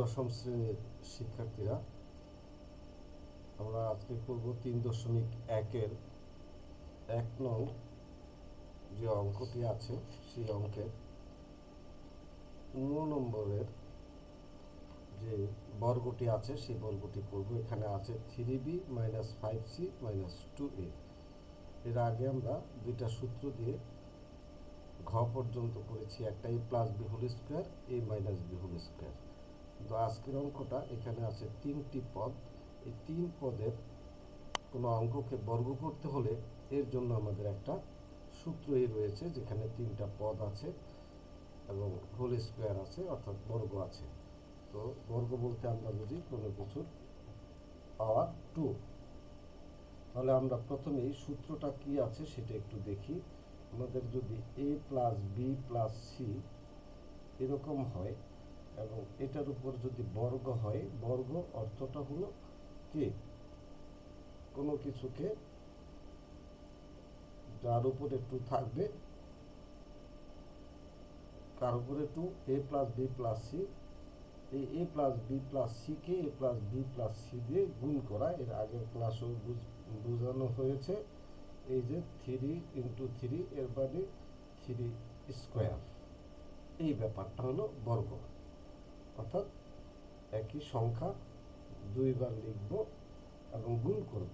দশম শ্রেণির শিক্ষার্থীরা, আমরা আজকে করব তিন দশমিক একের এক নং যে অঙ্কটি আছে, সেই অঙ্কের পনেরো নম্বরের যে বর্গটি আছে, সেই বর্গটি করব এখানে আছে three B minus five C minus two A এর আগে আমরা দুইটা সূত্র দিয়ে ঘ পর্যন্ত করেছি একটা A plus B whole square A minus B whole square কিন্তু আজকের অঙ্কটা এখানে আছে তিনটি পদ। এই তিন পদের কোনো অঙ্ককে বর্গ করতে হলে এর জন্য আমাদের একটা সূত্রই রয়েছে যেখানে তিনটা পদ আছে এবং হোল স্কোয়ার আছে, অর্থাৎ বর্গ আছে। তো বর্গ বলতে আমরা বুঝি কোনো কিছুর পাওয়ার টু। তাহলে আমরা প্রথমে এই সূত্রটা কি আছে সেটা একটু দেখি। আমাদের যদি A plus B plus C এরকম হয় এবং এটার উপর যদি বর্গ হয়, বর্গ অর্থটা হলো কি কোনো কিছুকে যার উপরে টু থাকবে কার উপরে two A plus B plus C এই A plus B plus সিকে A plus B plus C দিয়ে গুণ করা। এর আগের ক্লাসও বোঝানো হয়েছে। এই যে থ্রি ইন্টু থ্রি এর মানে থ্রি স্কোয়ার এই ব্যাপারটা হলো বর্গ। অর্থাৎ একই সংখ্যা দুইবার লিখব এবং গুণ করব।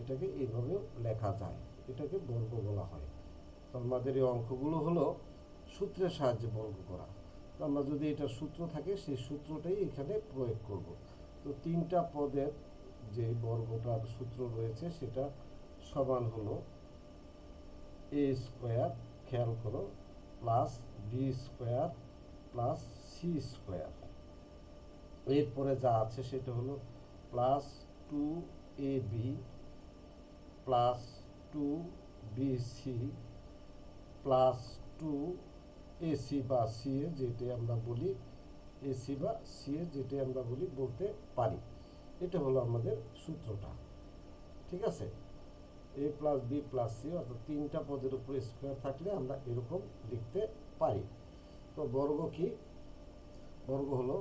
এটাকে এইভাবেও লেখা যায়, এটাকে বর্গ বলা হয়। তো আমাদের এই অঙ্কগুলো হলো সূত্রের সাহায্যে বর্গ করা। তো আমরা যদি এটা সূত্র থাকে, সেই সূত্রটাই এখানে প্রয়োগ করব। তো তিনটা পদের যে বর্গটার সূত্র রয়েছে, সেটা সমান হলো এ স্কোয়ার খেয়াল করো plus B square plus C square এরপরে যা আছে সেটা হলো plus two A B plus two B C plus two AC বা সি এ যেটি আমরা বলি এসি বা সি এ যেটি আমরা বলি বলতে পারি। এটা হলো আমাদের সূত্রটা। ঠিক আছে? A plus B plus C অর্থাৎ তিনটা পদের উপর স্কোয়ার থাকলে আমরা এরকম লিখতে পারি। তো বর্গ কি? বর্গ হলো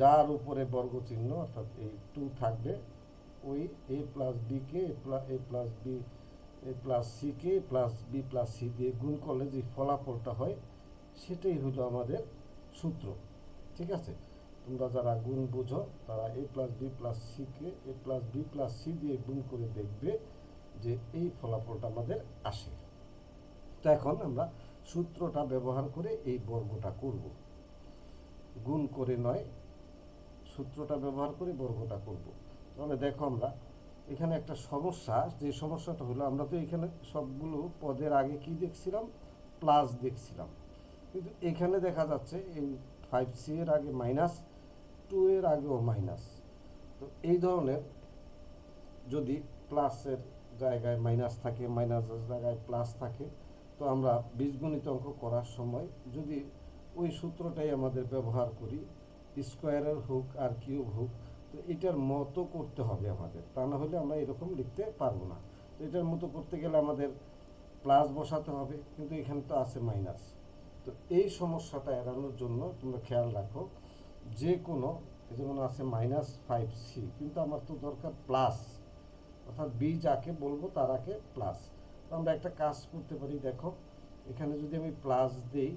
যার উপরে বর্গ চিহ্ন, অর্থাৎ এই টু থাকবে। ওই A plus bike A plus B A plus সিকে plus B plus C দিয়ে গুণ করলে যে ফলাফলটা হয়, সেটাই হলো আমাদের সূত্র। ঠিক আছে? তোমরা যারা গুণ বুঝো, তারা A plus B plus সিকে A plus B plus C দিয়ে গুণ করে দেখবে যে এই ফলাফলটা আমাদের আসে। তো এখন আমরা সূত্রটা ব্যবহার করে এই বর্গটা করব। গুণ করে নয়, সূত্রটা ব্যবহার করে বর্গটা করব। তাহলে দেখো আমরা, এখানে একটা সমস্যা, যে সমস্যাটা হলো, আমরা তো এখানে সবগুলো পদের আগে কি দেখছিলাম? প্লাস দেখছিলাম। কিন্তু এখানে দেখা যাচ্ছে এই ফাইভ সি এর আগে মাইনাস টু এর আগেও মাইনাস তো এই ধরনের যদি প্লাসের জায়গায় মাইনাস থাকে মাইনাসের জায়গায় প্লাস থাকে তো আমরা বীজগণিত অঙ্ক করার সময় যদি ওই সূত্রটাই আমাদের ব্যবহার করি, স্কোয়ারের হোক আর কিউব হোক, তো এটার মতো করতে হবে আমাদের। তা না হলে আমরা এরকম লিখতে পারব না। তো এটার মতো করতে গেলে আমাদের প্লাস বসাতে হবে, কিন্তু এখানে তো আছে মাইনাস। তো এই সমস্যাটা এড়ানোর জন্য তোমরা খেয়াল রাখো, যে কোনো যেমন আছে মাইনাস ফাইভ সি, কিন্তু আমার তো দরকার প্লাস। অর্থাৎ বি যাকে বলব তার আগে প্লাস। আমরা একটা কাজ করতে পারি, দেখো। এখানে যদি আমি প্লাস দিই,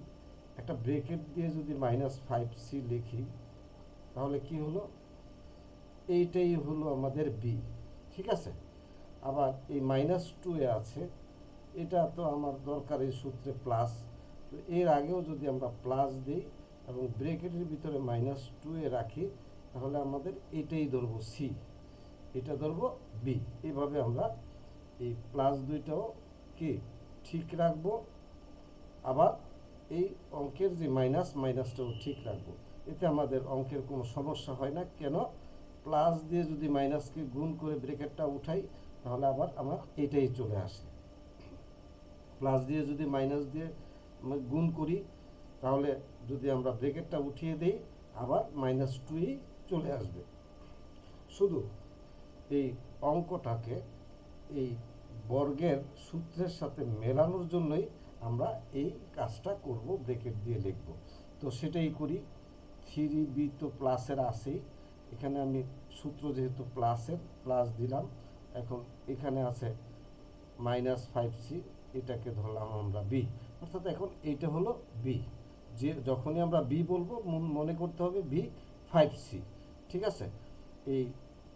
একটা ব্রেকেট দিয়ে যদি মাইনাস ফাইভ সি লিখি, তাহলে কি হলো? এইটাই হলো আমাদের বি ঠিক আছে? আবার এই মাইনাস টু এ আছে, এটা তো আমার দরকার এই সূত্রে প্লাস তো এর আগেও যদি আমরা প্লাস দিই এবং ব্রেকেটের ভিতরে মাইনাস টু এ রাখি, তাহলে আমাদের এটাই ধরবো সি এটা ধরবো বি এভাবে আমরা এই প্লাস দুইটাও কি ঠিক রাখব? আবার এই অঙ্কের যে মাইনাস মাইনাসটাও ঠিক রাখব। এতে আমাদের অঙ্কের কোনো সমস্যা হয় না। কেন? প্লাস দিয়ে যদি মাইনাসকে গুণ করে ব্রেকেটটা উঠাই, তাহলে আবার আমার এটাই চলে আসে। প্লাস দিয়ে যদি মাইনাস দিয়ে গুণ করি, তাহলে যদি আমরা ব্রেকেটটা উঠিয়ে দিই, আবার মাইনাস টুই চলে আসবে। শুধু এই অঙ্কটাকে, এই বর্গের সূত্রের সাথে মেলানোর জন্যই আমরা এই কাজটা করব ব্রেকেট দিয়ে লিখব। তো সেটাই করি। থ্রি বি তো প্লাসের আসেই এখানে আমি সূত্র যেহেতু প্লাসের, প্লাস দিলাম। এখন এখানে আছে মাইনাস ফাইভ সি, এটাকে ধরলাম আমরা বি। অর্থাৎ এখন এইটা হলো বি। যে যখনই আমরা বি বলব মন- করতে হবে বি ফাইভ সি। ঠিক আছে? এই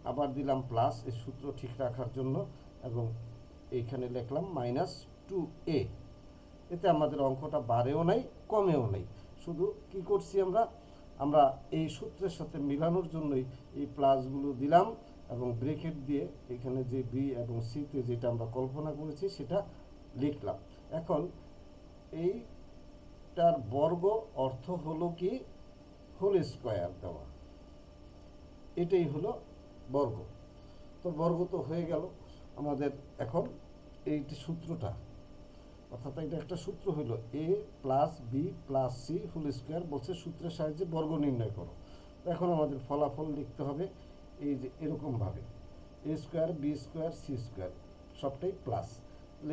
আবার দিলাম প্লাস, এই সূত্র ঠিক রাখার জন্য এবং এইখানে লিখলাম মাইনাস টু এ এতে আমাদের অঙ্কটা বাড়েও নাই, কমেও নেই। শুধু কি করছি আমরা? আমরা এই সূত্রের সাথে মিলানোর জন্যই এই প্লাসগুলো দিলাম এবং ব্রেকেট দিয়ে এখানে যে বি এবং সিতে যেটা আমরা কল্পনা করেছি সেটা লিখলাম। এখন এইটার বর্গ অর্থ হলো কি? হোল স্কোয়ার দেওয়া। এটাই হলো বর্গ। তো বর্গ তো হয়ে গেল। আমাদের এখন এইটি সূত্রটা, অর্থাৎ এটা একটা সূত্র হলো A plus B plus C whole square বলছে সূত্রের সাহায্যে বর্গ নির্ণয় করো। এখন আমাদের ফলাফল লিখতে হবে এই যে এরকমভাবে। A square B square C square সবটাই plus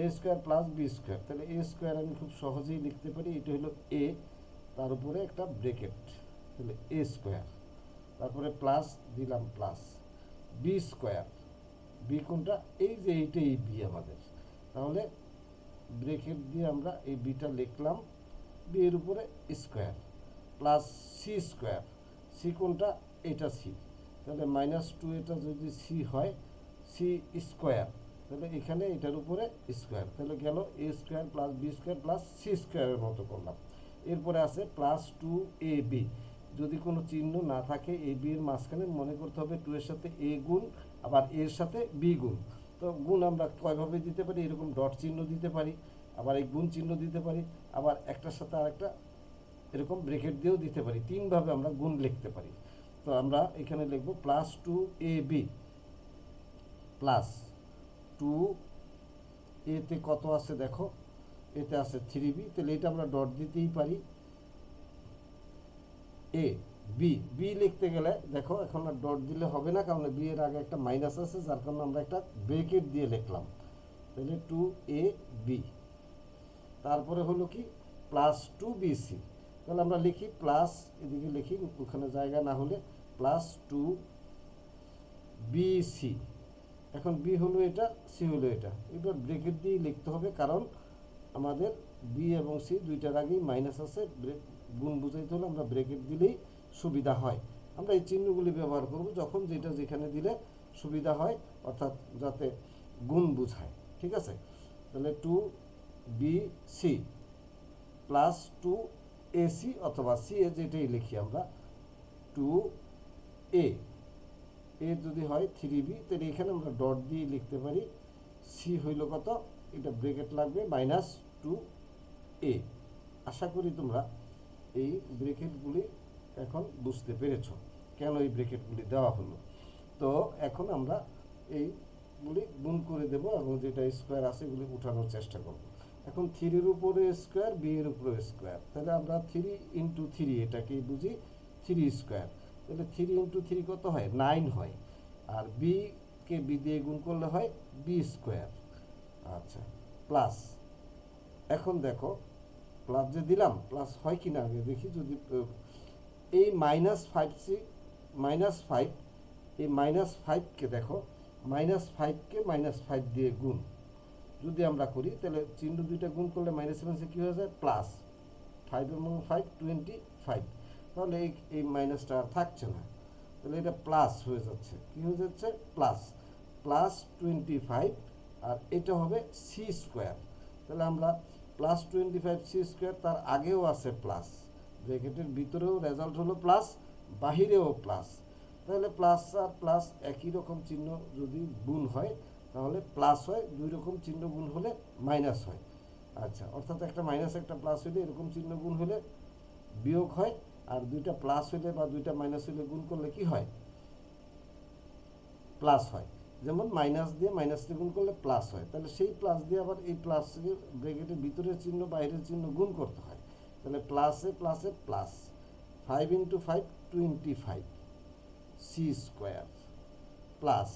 A square plus B square তাহলে এ স্কোয়ার আমি খুব সহজেই লিখতে পারি, এটা হলো এ তার উপরে একটা ব্রেকেট তাহলে এ স্কোয়ার তারপরে প্লাস দিলাম প্লাস বি স্কোয়ার বি কোনটা? এই যে এইটাই বি আমাদের। তাহলে ব্রেকেট দিয়ে আমরা এই বিটা লিখলাম। বি এর উপরে square plus C square. C কোনটা? এটা সি। তাহলে মাইনাস টু এটা যদি সি হয়, সি স্কোয়ার। তাহলে এখানে এটার উপরে স্কোয়ার। তাহলে গেল A square plus B square plus C স্কোয়ারের মতো করলাম। এরপরে আছে প্লাস টু এ বি। যদি কোনো চিহ্ন না থাকে এ বি এর মাঝখানে, মনে করতে হবে টু এর সাথে এ গুণ, আবার এর সাথে বি গুণ। তো গুণ আমরা কয়ভাবে দিতে পারি? এরকম ডট চিহ্ন দিতে পারি, আবার এই গুণ চিহ্ন দিতে পারি, আবার একটার সাথে আরেকটা এরকম ব্রেকেট দিয়েও দিতে পারি। তিনভাবে আমরা গুণ লিখতে পারি। তো আমরা এখানে লিখব plus two A B plus two এতে কত আছে দেখো? এতে আছে থ্রি বি তাহলে এটা আমরা ডট দিতেই পারি। এ বি বি লিখতে গেলে দেখো এখন আর ডট দিলে হবে না, কারণ বি এর আগে একটা মাইনাস আছে, যার কারণে আমরা একটা ব্রেকেট দিয়ে লিখলাম। তাহলে টু এ বি তারপরে হলো কি? প্লাস টু বি সি তাহলে আমরা লিখি প্লাস এদিকে লিখি, ওখানে জায়গা না হলে প্লাস টু বি সি এখন বি হলো এটা সি হলো এটা। এবার ব্রেকেট দিয়ে লিখতে হবে, কারণ আমাদের বি এবং সি দুইটার আগেই মাইনাস আছে গুণ বুঝাইতে হলে আমরা ব্রেকেট দিলেই সুবিধা হয়। আমরা এই চিহ্নগুলি ব্যবহার করব যখন যেটা যেখানে দিলে সুবিধা হয়, অর্থাৎ যাতে গুণ বুঝায়। ঠিক আছে? তাহলে two B C plus two A C অথবা সি এ যেটাই লিখি আমরা টু এ এ যদি হয় থ্রি বি তাহলে এখানে আমরা ডট দিয়ে লিখতে পারি সি হইল কত? এটা ব্রেকেট লাগবে, মাইনাস টু এ। আশা করি তোমরা এই ব্রেকেটগুলি এখন বুঝতে পেরেছ কেন এই ব্রেকেটগুলি দেওয়া হলো। তো এখন আমরা এইগুলি গুণ করে দেব এবং যেটা স্কোয়ার আছে এগুলি উঠানোর চেষ্টা করব। এখন থ্রির উপরে স্কোয়ার, বি এর উপরে স্কোয়ার। তাহলে আমরা থ্রি ইন্টু থ্রি এটাকেই বুঝি থ্রি স্কোয়ার। তাহলে থ্রি ইন্টু থ্রি কত হয়? নাইন হয়। আর বি কে বি দিয়ে গুণ করলে হয় বি স্কোয়ার। আচ্ছা প্লাস এখন দেখো প্লাস যে দিলাম প্লাস হয় কি না আগে দেখি যদি এই minus five C minus five এই মাইনাস ফাইভকে দেখো মাইনাস ফাইভকে মাইনাস ফাইভ দিয়ে গুণ। যদি আমরা করি, তাহলে চিহ্ন দুইটা গুণ করলে মাইনাস সেভেন সে কী হয়ে যায়? প্লাস ফাইভ এবং ফাইভ টোয়েন্টি ফাইভ তাহলে এই এই মাইনাসটা আর থাকছে না। তাহলে এটা প্লাস হয়ে যাচ্ছে। কী হয়ে যাচ্ছে? প্লাস প্লাস টোয়েন্টি ফাইভ আর এটা হবে সি স্কোয়ার তাহলে আমরা plus twenty five C square তার আগেও আছে প্লাস ব্র্যাকেটের ভিতরেও রেজাল্ট হলো প্লাস বাহিরেও প্লাস তাহলে প্লাস আর প্লাস একই রকম চিহ্ন যদি গুণ হয়, তাহলে প্লাস হয়, দুই রকম চিহ্ন গুণ হলে মাইনাস হয়। আচ্ছা অর্থাৎ একটা মাইনাস একটা প্লাস হলে এরকম চিহ্ন গুণ হলে বিয়োগ হয়, আর দুইটা প্লাস হলে বা দুইটা মাইনাস হলে গুণ করলে কি হয়? প্লাস হয়। যেমন মাইনাস দিয়ে মাইনাস গুণ করলে প্লাস হয়। তাহলে সেই প্লাস দিয়ে আবার এই প্লাস ব্রেকেটের ভিতরের চিহ্ন, বাইরের চিহ্ন গুণ করতে হয়। তাহলে প্লাসে প্লাসে plus five into five twenty five C square plus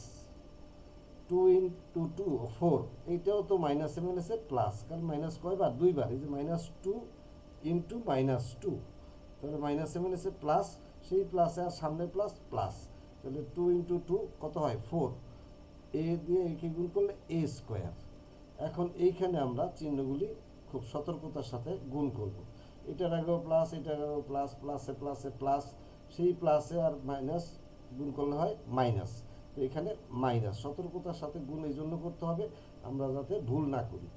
two into two four এইটাও তো মাইনাসে মাইনাসে প্লাস কারণ মাইনাস কয়বার? দুইবার। এই যে minus two into minus two তাহলে মাইনাসে মাইনাসে প্লাস সেই প্লাসে আর সামনে প্লাস প্লাস তাহলে টু ইন্টু টু কত হয়? ফোর এ দিয়ে একে গুণ করলে এ স্কোয়ার। এখন এইখানে আমরা চিহ্নগুলি খুব সতর্কতার সাথে গুণ করব। এটার আগেও প্লাস এটার আগেও প্লাস প্লাসে প্লাসে প্লাস সেই প্লাসে আর মাইনাস গুণ করলে হয় মাইনাস তো এখানে মাইনাস সতর্কতার সাথে গুণ এই জন্য করতে হবে, আমরা যাতে ভুল না করি।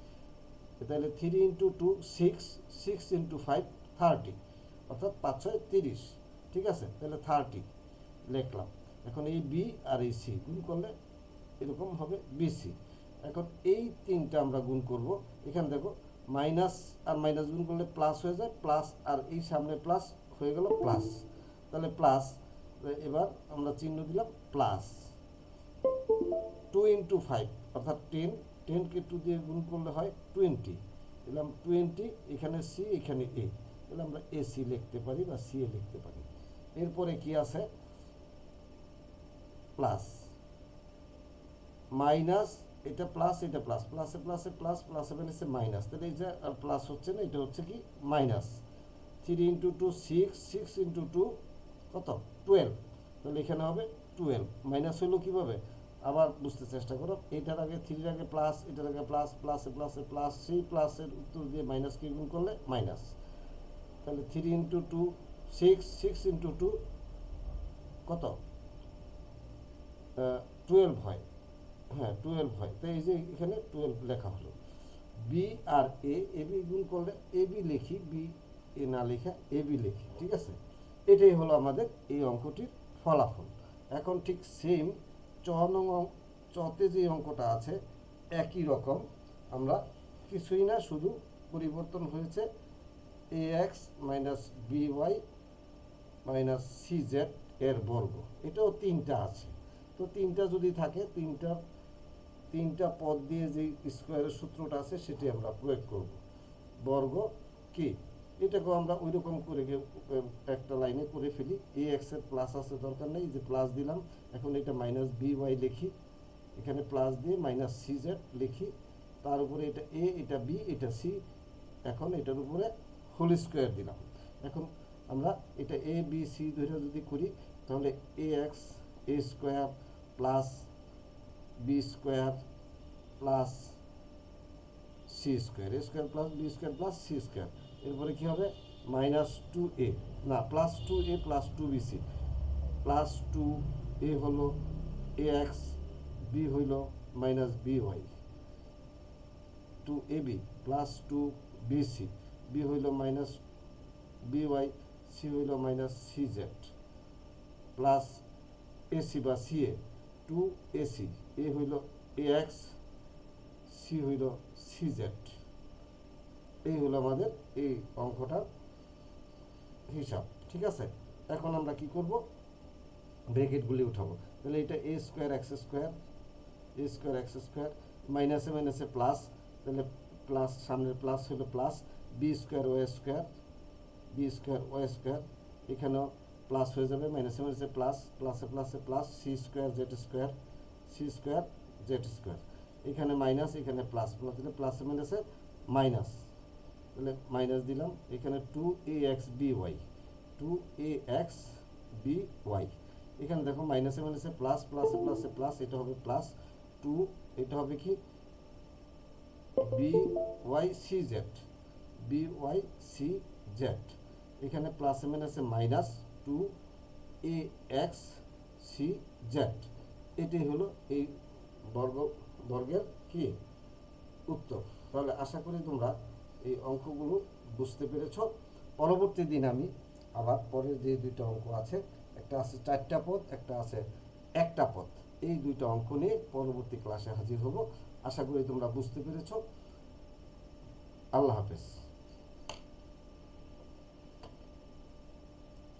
তাহলে three into two six six into five thirty অর্থাৎ পাঁচ, ছয়, তিরিশ, ঠিক আছে? তাহলে থার্টি লিখলাম। এখন এই বি আর এই সি গুণ করলে এরকম হবে বিসি এখন এই তিনটা আমরা গুণ করব। এখানে দেখো, মাইনাস আর মাইনাস গুণ করলে প্লাস হয়ে যায় প্লাস আর এই সামনে প্লাস হয়ে গেল প্লাস তাহলে প্লাস এবার আমরা চিহ্ন দিলাম প্লাস টু ইন্টু ফাইভ অর্থাৎ টেন টেনকে টু দিয়ে গুণ করলে হয় টোয়েন্টি দিলাম টোয়েন্টি এখানে সি এখানে এ তাহলে আমরা এ সি লিখতে পারি বা সি এ লিখতে পারি। এরপরে কি আছে? প্লাস মাইনাস, এটা প্লাস এটা প্লাস প্লাসে প্লাসে প্লাস প্লাসে বেড়েছে মাইনাস তাহলে এই আর প্লাস হচ্ছে না, এটা হচ্ছে কি? Minus three into two six six into two কত? টুয়েলভ তাহলে এখানে হবে টুয়েলভ মাইনাস হলো কীভাবে? আবার বুঝতে চেষ্টা করো, এটার আগে থ্রির আগে প্লাস এটার আগে প্লাস প্লাসে প্লাসে প্লাস সেই প্লাসের উত্তর দিয়ে মাইনাসকে গুণ করলে? মাইনাস তাহলে three into two six six into two কত? টুয়েলভ হয়। হ্যাঁ টুয়েলভ হয়। তো এই যে এখানে টুয়েলভ লেখা হলো। B R A A B গুণ করলে এ বি লিখি বি এ না লেখা এ বি লিখি, ঠিক আছে? এটাই হলো আমাদের এই অঙ্কটির ফলাফল। এখন ঠিক সেম চ নং চতে যে অঙ্কটা আছে, একই রকম। আমরা কিছুই না, শুধু পরিবর্তন হয়েছে A X minus B Y minus C Z এর বর্গ। এটাও তিনটা আছে। তো তিনটা যদি থাকে, তিনটা তিনটা পদ দিয়ে যে স্কোয়ারের সূত্রটা আছে, সেটি আমরা প্রয়োগ করব। বর্গ কি এটাকেও আমরা ওই রকম করে একটা লাইনে করে ফেলি। এ এক্সের প্লাস আছে, দরকার নেই। যে প্লাস দিলাম, এখন এটা মাইনাস বি ওয়াই লিখি। এখানে প্লাস দিয়ে মাইনাস সি জেড লিখি। তার উপরে এটা এ এটা বি এটা সি এখন এটার উপরে হোল স্কোয়ার দিলাম। এখন আমরা এটা এ বি সি ধরে যদি করি, তাহলে A X A square plus B square plus C square A square plus B square plus C square এরপরে কী হবে? মাইনাস টু এ না plus two A plus two B C plus two A হলো A X B হইল minus B Y two A B plus two B C B হইল minus B Y C হইল minus C Z plus AC বা C A two AC A হইল A X C হইল C Z এই হলো আমাদের এই অঙ্কটার হিসাব, ঠিক আছে? এখন আমরা কি করব? ব্র্যাকেটগুলি উঠাবো। তাহলে এটা A square X square A square X square মাইনাসে মাইনাসে প্লাস তাহলে প্লাস সামনের প্লাস হলো plus B square Y square B square Y square, এখানেও প্লাস হয়ে যাবে মাইনাসে মাইনাসে প্লাস প্লাসে প্লাসে plus C square Z square C square Z square এখানে মাইনাস এখানে প্লাস প্লাস দিলে প্লাসে মাইনাসে মাইনাস তাহলে মাইনাস দিলাম। এখানে two A X B Y two A X B Y এখানে দেখো মাইনাসে মাইনাসে প্লাস প্লাসে প্লাসে প্লাস এটা হবে প্লাস টু এটা হবে কি? B Y C Z B Y C Z এখানে প্লাসে মাইনাসে minus two A X C Z এটাই হলো এই বর্গ, বর্গের কি? উত্তর। তাহলে আশা করি তোমরা এই অঙ্কগুলো বুঝতে পেরেছ। পরবর্তী দিন আমি আবার পরের যে দুইটা অঙ্ক আছে, একটা আছে চারটা পদ, একটা আছে একটা পদ। এই দুইটা অঙ্ক নিয়ে পরবর্তী ক্লাসে হাজির হব। আশা করি তোমরা বুঝতে পেরেছ। আল্লাহ হাফেজ।